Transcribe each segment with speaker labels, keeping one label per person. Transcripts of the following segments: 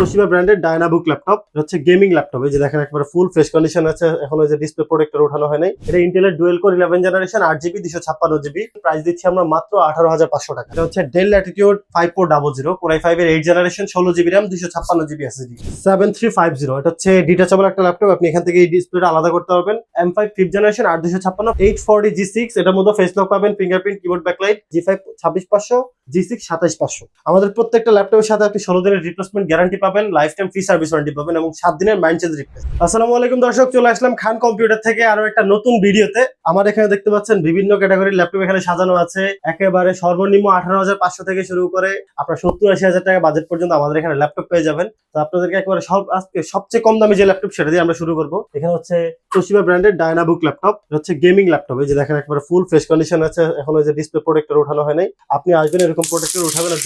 Speaker 1: Toshiba ব্র্যান্ডের ডায়নাবুক laptop হচ্ছে gaming laptop এই যে দেখেন একবারে ফুল ফ্রেশ কন্ডিশন আছে, এখন যে ডিসপ্লে প্রোটেক্টর ওঠানো হয় নাই। এটা ইন্টেলের ডুয়েল কোর ইলেভেন জেনারেশন আট জিবি দুশো ছাপ্পান্ন জিবি প্রাইস দিচ্ছি আমরা মাত্র আঠারো হাজার পাঁচশো টাকা। এটা হচ্ছে Dell Latitude five four double zero core i five এর এইট জেনারেশন ষোলো জিবি র্যাম দুশো ছাপ্পান্ন GB SSD seven three five zero এটা হচ্ছে ডিটাচেবল একটা ল্যাপটপ আপনি এখান থেকে এই ডিসপ্লেটা আলাদা করতে পারবেন। এম ফাইভ ফিফথ জেনারেশন আট দুশো ছাপ্পান্ন এইট জি সিক্স মধ্যে ফেস লক পাবেন fingerprint keyboard backlight G five ছাব্বিশ পাঁচশো। জি সিক্স সাতাইশ পাঁচশো। আমাদের প্রত্যেকটা ল্যাপটপের সাথে আপনি ষোলো দিনের রিপ্লেসমেন্ট গ্যারান্টি পাবেন life time free service warranty পাবেন এবং সাত দিনের মাইন্ড রিপ্লেস আসসালামু আলাইকুম দর্শক, চলে আসলাম খান কম্পিউটার থেকে আরও একটা নতুন ভিডিওতে। আমার এখানে দেখতে পাচ্ছেন বিভিন্ন ক্যাটাগরির ল্যাপটপ এখানে সাজানো আছে। একেবারে সর্বনিম্ন আঠারো হাজার পাঁচশো থেকে শুরু করে আপনার সত্তর আশি হাজার টাকা বাজেট পর্যন্ত আমাদের এখানে ল্যাপটপ পেয়ে যাবেন। তো আপনাদেরকে একেবারে সব, আজকে সবচেয়ে কম দামি যে ল্যাপটপ সেটা দিয়ে আমরা শুরু করব। এখানে হচ্ছে তোশিবা ব্র্যান্ডের ডায়নাবুক ল্যাপটপ হচ্ছে গেমিং ল্যাপটপ এই যে দেখেন একবারে ফুল ফ্রেশ কন্ডিশন আছে, এখন ওই যে ডিসপ্লে প্রোটেক্টর ওঠানো হয় নাই। আপনি আসবেন এরকম প্রোডাক্টের উঠাবেন আর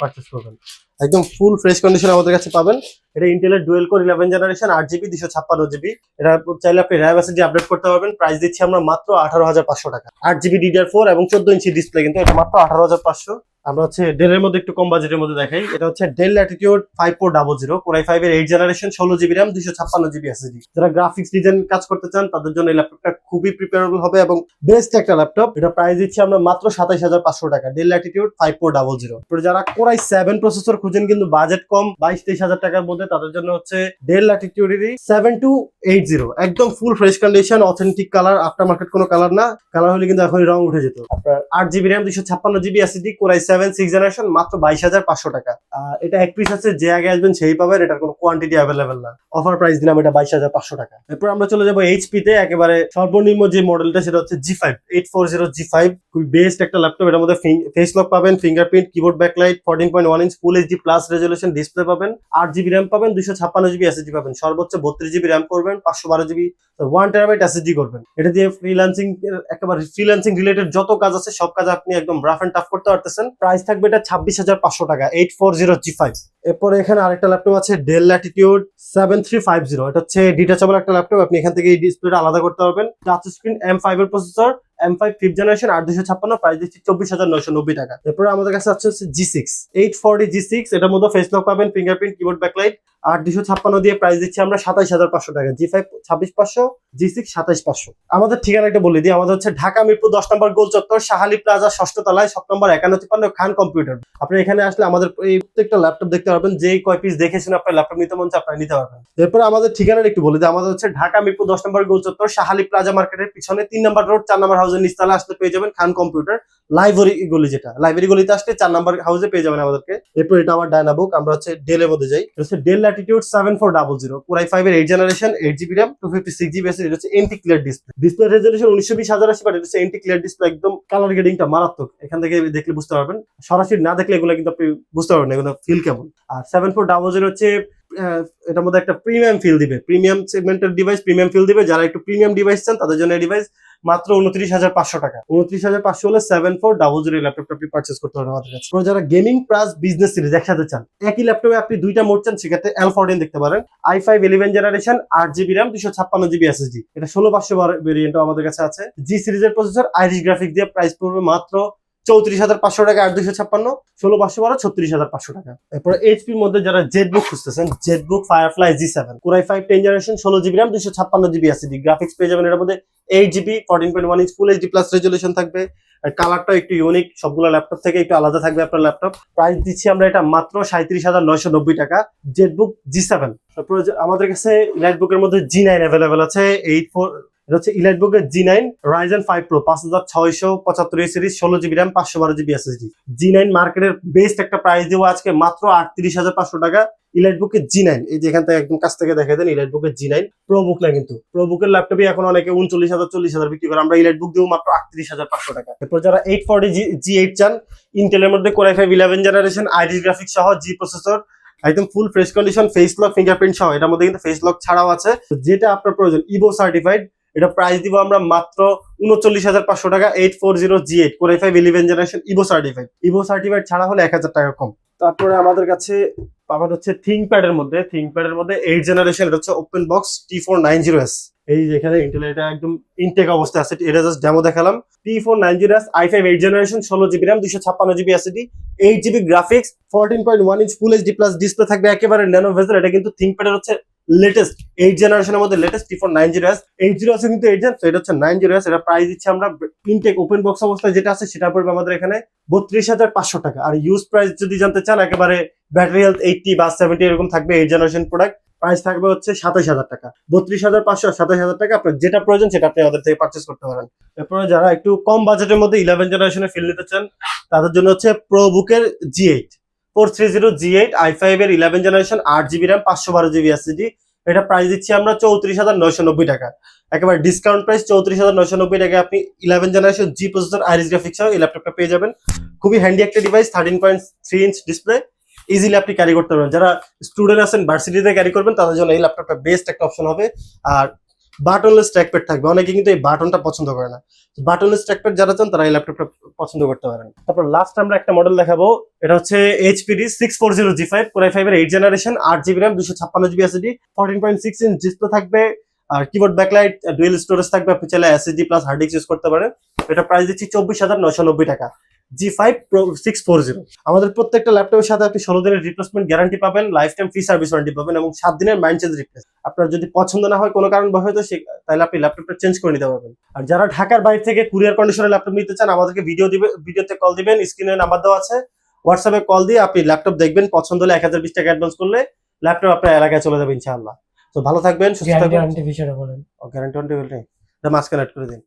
Speaker 1: পারচেস করবেন। একদম ফুল ফ্রেশ কন্ডিশন আমাদের কাছে পাবেন। এটা ইন্টেলের ডুয়েল কোর ইলেভেন জেনারেশন আট জিবি দুশো ছাপ্পান্ন জিবি এটা চাইলে আপনি র্যাম এসএসডি আপডেট করতে পারবেন। প্রাইস দিচ্ছি আমরা মাত্র আঠারো হাজার পাঁচশো টাকা। আট জিবি ডিডিআর ফোর এবং চোদ্দ ইঞ্চি ডিসপ্লে কিন্তু এটা মাত্র আঠারো হাজার পাঁচশো। আমরা হচ্ছে ডেলের মধ্যে একটু কম বাজেটের মধ্যে দেখাই। এটা হচ্ছে Dell Latitude five four double zero core i five এর এইট জেনারেশন ষোলো জিবি র্যাম দুশো ছাপ্পান্ন জিবি এসএসডি যারা গ্রাফিক্স ডিজাইন কাজ করতে চান, তাদের জন্য এই ল্যাপটপটা খুবই প্রিপেয়ারেবল হবে এবং বেস্ট একটা ল্যাপটপ এটা প্রাইস দিচ্ছি আমরা মাত্র সাতাইশ হাজার পাঁচশো টাকা Dell Latitude five four double zero যারা কোরাই সেভেন প্রসেসর খুঁজেন কিন্তু বাজেট কম, বাইশ তেইশ হাজার টাকার মধ্যে তাদের জন্য হচ্ছে ডেল ল্যাটিটিউডেরই সেভেন টু এইট জিরো একদম full fresh condition authentic colour after market কোনো কালার না। কালার হলে কিন্তু এখনই রং উঠে যেত। আপনার আট জিবি র্যাম দুশো ছাপ্পান্ন GB SSD core i seven six generation মাত্র বাইশ হাজার পাঁচশো টাকা। এটা এক পিস আছে, যে আগে আসবেন সেই পাবেন, এটার কোনো কোয়ান্টিটি অ্যাভেলেবেল না। অফার প্রাইস দিলাম এটা বাইশ হাজার পাঁচশো টাকা। এরপর আমরা চলে যাব এইচপি তে, একেবারে সর্বনিম্ন যে মডেলটা সেটা হচ্ছে G five eight four zero G five খুবই বেস্ট একটা ল্যাপটপ এটার মধ্যে ফেস লক পাবেন fingerprint keyboard backlight fourteen point one inch full HD plus resolution display পাবেন। আট জিবি র্যাম পাবেন দুশো ছাপ্পান্ন জিবি এসএসডি পাবেন। সর্বোচ্চ বত্রিশ জিবি র্যাম করবেন, পাঁচশো বারো জিবি ওয়ান টেরাবাইট এসএসডি করবেন। এটা দিয়ে ফ্রিল্যান্সিং একেবারে ফ্রিল্যান্সিং রিলেটেড যত কাজ আছে, সব কাজ আপনি একদম রাফ এন্ড টাফ করতে পারতেছেন। প্রাইস থাকবে এটা ছাব্বিশ হাজার পাঁচশো টাকা eight four zero G five এরপরে এখানে আরেকটা ল্যাপটপ আছে Dell Latitude seven three five zero এটা হচ্ছে ডিটাচেবল একটা ল্যাপটপ আপনি এখান থেকে এই ডিসপ্লেটা আলাদা করতে পারবেন। টাচ স্ক্রিন এম ফাইভ এর processor M five fifth generation আট দুশো ছাপ্পান্ন প্রাইস দিচ্ছি চব্বিশ হাজার নয়শো নব্বই টাকা। এরপরে আমাদের কাছে আছে হচ্ছে G six eight forty G six এটার মধ্যে ফেস লক পাবেন ফিঙ্গারপ্রিন্ট কিবোর্ড ব্যাকলাইট আট দুশো ছাপ্পান্ন দিয়ে প্রাইস দিচ্ছি আমরা সাতাইশ হাজার পাঁচশো টাকা। জি ফাইভ ছাব্বিশ পাঁচশো জি সিক্স সাতাইশ পাঁচশো। আমাদের ঠিকানা একটা বলে দিই, আমাদের হচ্ছে ঢাকা মিরপুর দশ নম্বর গোল চত্বর, শাহালি প্লাজা, ষষ্ঠ তলায়, সব নম্বর একান্ন তিপ্পান্ন খান কম্পিউটার। আপনি এখানে আসলে আমাদের এই প্রত্যেকটা ল্যাপটপ দেখতে পারবেন, যেই কয় পিস দেখেছেন আপনার ল্যাপটপ নিতে মন আপনারা নিতে পারবেন। এরপরে আমাদের ঠিকানা একটু বলে দিই, আমাদের হচ্ছে ঢাকা মিরপুর দশ নম্বর গোল চত্বর, শাহালি প্লাজা মার্কেটের পিছনে তিন নম্বর রোড, চার নম্বর হাউসের নিচতলা আসলে পেয়ে যাবেন খান কম্পিউটার। লাইব্রেরি গলি যেটা, লাইব্রেরি গলিতে আসলে চার নম্বর হাউসে পেয়ে যাবেন আমাদেরকে। এরপর এটা আমার ডায়নাবুক আমরা হচ্ছে ডেলের মধ্যে যাই। হচ্ছে Dell Latitude seven four double zero five এর eight generation eight GB RAM two fifty six GB এটা হচ্ছে anti clear display display resolution উনিশশো বিশ হাজার আশি বাট এটা হচ্ছে এন্টি ক্লিয়ার ডিসপ্লে একদম কালার গ্রেডিংটা মারাত্মক। এখান থেকে দেখলে বুঝতে পারবেন। সরাসরি না দেখলে এগুলো কিন্তু আপনি বুঝতে পারবেন এগুলো ফিল কেমন। আর সেভেন ফোর ডাবল জিরো হচ্ছে এটার মধ্যে একটা প্রিমিয়াম ফিল দিবে। প্রিমিয়াম সেগমেন্টের ডিভাইস প্রিমিয়াম ফিল দিবে। যারা একটু প্রিমিয়াম ডিভাইস চান, তাদের জন্য ডিভাইস মাত্র উনত্রিশ হাজার পাঁচশো টাকা। উনত্রিশ হাজার পাঁচশো হলে সেভেন ফোর ডাবল জিরো ল্যাপটপটা আপনি পার্চেস করতে পারেন আমাদের কাছে। যারা গেমিং প্লাস বিজনেস সিরিজ একসাথে চান, একই ল্যাপটপে আপনি দুইটা মোড চান, সেক্ষেত্রে এল ফোরটিন দেখতে পারেন। আই ফাইভ ইলেভেন জেনারেশন আট জিবি র্যাম দুশো ছাপ্পান্ন জিবি এসএসডি এটা ষোলো পাঁচশো ভেরিয়েন্টও আমাদের কাছে আছে। জি সিরিজের প্রসেসর আইরিশ গ্রাফিক দিয়ে প্রাইস পড়বে মাত্র চৌত্রিশ হাজার পাঁচশো টাকা আট দুশো ছাপ্পান্ন, ষোলো পাঁচশো বারো, ছত্রিশ হাজার পাঁচশো টাকা। এরপরে এইচপির মধ্যে যারা জেড বুক খুঁজতেছেন ZBook Firefly G seven core i five ten generation ষোলো জিবি র্যাম দুশো ছাপ্পান্ন জিবি এসিডি গ্রাফিক্স পেয়ে যাবেন এর মধ্যে eight GB fourteen point one inch full HD plus resolution থাকবে। কালারটা একটু ইউনিক সবগুলো ল্যাপটপ থেকে একটু আলাদা থাকবে আপনার ল্যাপটপ প্রাইস দিচ্ছি আমরা এটা মাত্র সাঁত্রিশ হাজার নয়শো নব্বই টাকা জেড বুক জি সেভেন তারপরে আমাদের কাছে ইলাইট বুকের মধ্যে জি নাইন অ্যাভেলেবেল আছে এইট ফোর এটা হচ্ছে ইলাইট বুকের G nine Ryzen five pro পাঁচ হাজার ছয়শো পঁচাত্তর সিরিজ ষোলো জিবি র্যাম পাঁচশো বারো জিবি এসএসডি জি নাইন মার্কেটের বেস্ট একটা প্রাইস দেবো আজকে মাত্র আটত্রিশ হাজার পাঁচশো টাকা। ইলাইট বুকের জি নাইন এই যে এখান থেকে একদম কাছ থেকে দেখে দেন ইলাইট বুকের জি নাইন প্রো বুক না কিন্তু প্রো বুকের ল্যাপটপে এখন অনেকে উনচল্লিশ হাজার, চল্লিশ হাজার বিক্রি করে। আমরা ইলাইট বুক দেবো মাত্র আটত্রিশ হাজার পাঁচশো টাকা। এরপর যারা এইট ফোর্টি জি এইট চান ইন্টেলের মধ্যে core i five eleven generation Iris graphics সহ জি প্রসেসর একদম full fresh condition face lock fingerprint সহ, এটার মধ্যে কিন্তু ফেস লক ছাড়াও আছে। যেটা আপনার প্রয়োজন ইভো সার্টিফাইড এটা প্রাইস দিব আমরা মাত্র উনচল্লিশ হাজার পাঁচশো টাকা eight four zero G eight core i five eleven generation Evo certified Evo certified ছাড়া হলে এক হাজার টাকা কম। তারপরে আমাদের কাছে পাবেন হচ্ছে থিঙ্কপ্যাড এর মধ্যে থিঙ্কপ্যাড এর মধ্যে এইট জেনারেশন এটা হচ্ছে open box T four nine zero S এই যেখানে ইন্টেল এটা একদম ইনটেক অবস্থায় আছে, এটা জাস্ট ডেমো দেখালাম। T four nine zero S I five eight generation ষোলো জিবি র্যাম দুশো ছাপ্পান্ন GB SSD eight GB graphics fourteen point one inch full HD plus display থাকবে, একেবারে ন্যানো ভেজেল এটা কিন্তু থিঙ্কপ্যাডের হচ্ছে লেটেস্ট এইট জেনারেশনের মধ্যে latest T four nine zero S eight zero আছে কিন্তু এইট জেন এটা হচ্ছে নাইন জিরো এস এটা প্রাইস দিচ্ছি আমরা ইনটেক ওপেন বক্স অবস্থায় যেটা আছে সেটা পড়বে আমাদের এখানে বত্রিশ হাজার পাঁচশো টাকা। আর ইউজ প্রাইস যদি জানতে চান, একেবারে ব্যাটারি হেলথ এইটটি বা সেভেন্টি এরকম থাকবে এইট জেনারেশন প্রোডাক্ট প্রাইস থাকবে হচ্ছে সাতাশ হাজার টাকা। বত্রিশ হাজার পাঁচশো, সাতাশ হাজার টাকা, আপনার যেটা প্রয়োজন সেটা আপনি আমাদের থেকে পারচেস করতে পারেন। এরপরে যারা একটু কম বাজেটের মধ্যে ইলেভেন জেনারেশনে ফিল নিতে চান, তাদের জন্য হচ্ছে প্রো বুকের G eight four three zero G eight I five এর ইলেভেন জেনারেশন আট জিবি র্যাম পাঁচশো বারো জিবি এসিডি এটা প্রাইস দিচ্ছি আমরা চৌত্রিশ হাজার নয়শো নব্বই টাকা। একেবারে ডিসকাউন্ট প্রাইস চৌত্রিশ হাজার নয়শো নব্বই টাকা আপনি eleven generation G processor Iris graphics সহ এই ল্যাপটপটা পেয়ে যাবেন। খুবই হ্যান্ডি একটা device thirteen point three inch display easily আপনি ক্যারি করতে পারবেন। যারা স্টুডেন্ট আছেন ভার্সিটিতে ক্যারি করবেন, তাদের জন্য এই ল্যাপটপটা বেস্ট একটা অপশন হবে। আর বাটনলেস ট্র্যাকপ্যাড থাকবে। অনেকে কিন্তু এই বাটনটা পছন্দ করে না। বাটনলেস ট্র্যাকপ্যাড যারা চান, তারা এই ল্যাপটপটা পছন্দ করতে পারেন। তারপর লাস্ট আমরা একটা মডেল দেখাবো। এটা হচ্ছে HPD six four zero G five core i five এর এইট জেনারেশন আট জিবি র্যাম দুশো ছাপ্পান্ন GB SSD fourteen point six inch display থাকবে। আর কিবোর্ড ব্যাকলাইট ডুয়েল স্টোরেজ থাকবে। আপনি চাইলে SSD plus hard disk use করতে পারেন। এটা প্রাইস দিচ্ছি চব্বিশ হাজার নয়শো নব্বই টাকা। G five pro six four zero আমাদের প্রত্যেকটা ল্যাপটপের সাথে আপনি ষোলো দিনের রিপ্লেসমেন্ট গ্যারান্টি পাবেন life time free service warranty পাবেন এবং সাত দিনের মাইন্ড চেঞ্জ রিপ্লেস আপনার যদি পছন্দ না হয় কোনো কারণ হয়তো সে তাহলে আপনি ল্যাপটপটা চেঞ্জ করে নিতে পারবেন। আর যারা ঢাকার বাইরে থেকে কুরিয়ার কন্ডিশনের ল্যাপটপ নিতে চান আমাদেরকে ভিডিও দিবে ভিডিওতে কল দিবেন স্ক্রিনে নাম্বার দেওয়া আছে। হোয়াটসঅ্যাপে কল দিয়ে আপনি ল্যাপটপ দেখবেন পছন্দ হলে এক হাজার বিশ টাকা অ্যাডভান্স করলে ল্যাপটপ আপনার এলাকায় চলে যাবে ইনশাআল্লাহ। তো ভালো থাকবেন সুস্থ
Speaker 2: গ্যারান্টি
Speaker 1: থাকবেন।
Speaker 2: ওয়ারেন্টি বিষয়টা বলেন।
Speaker 1: গ্যারান্টি ওয়ারেন্টি বলেন এটা মাঝখানে অ্যাড করে দিন।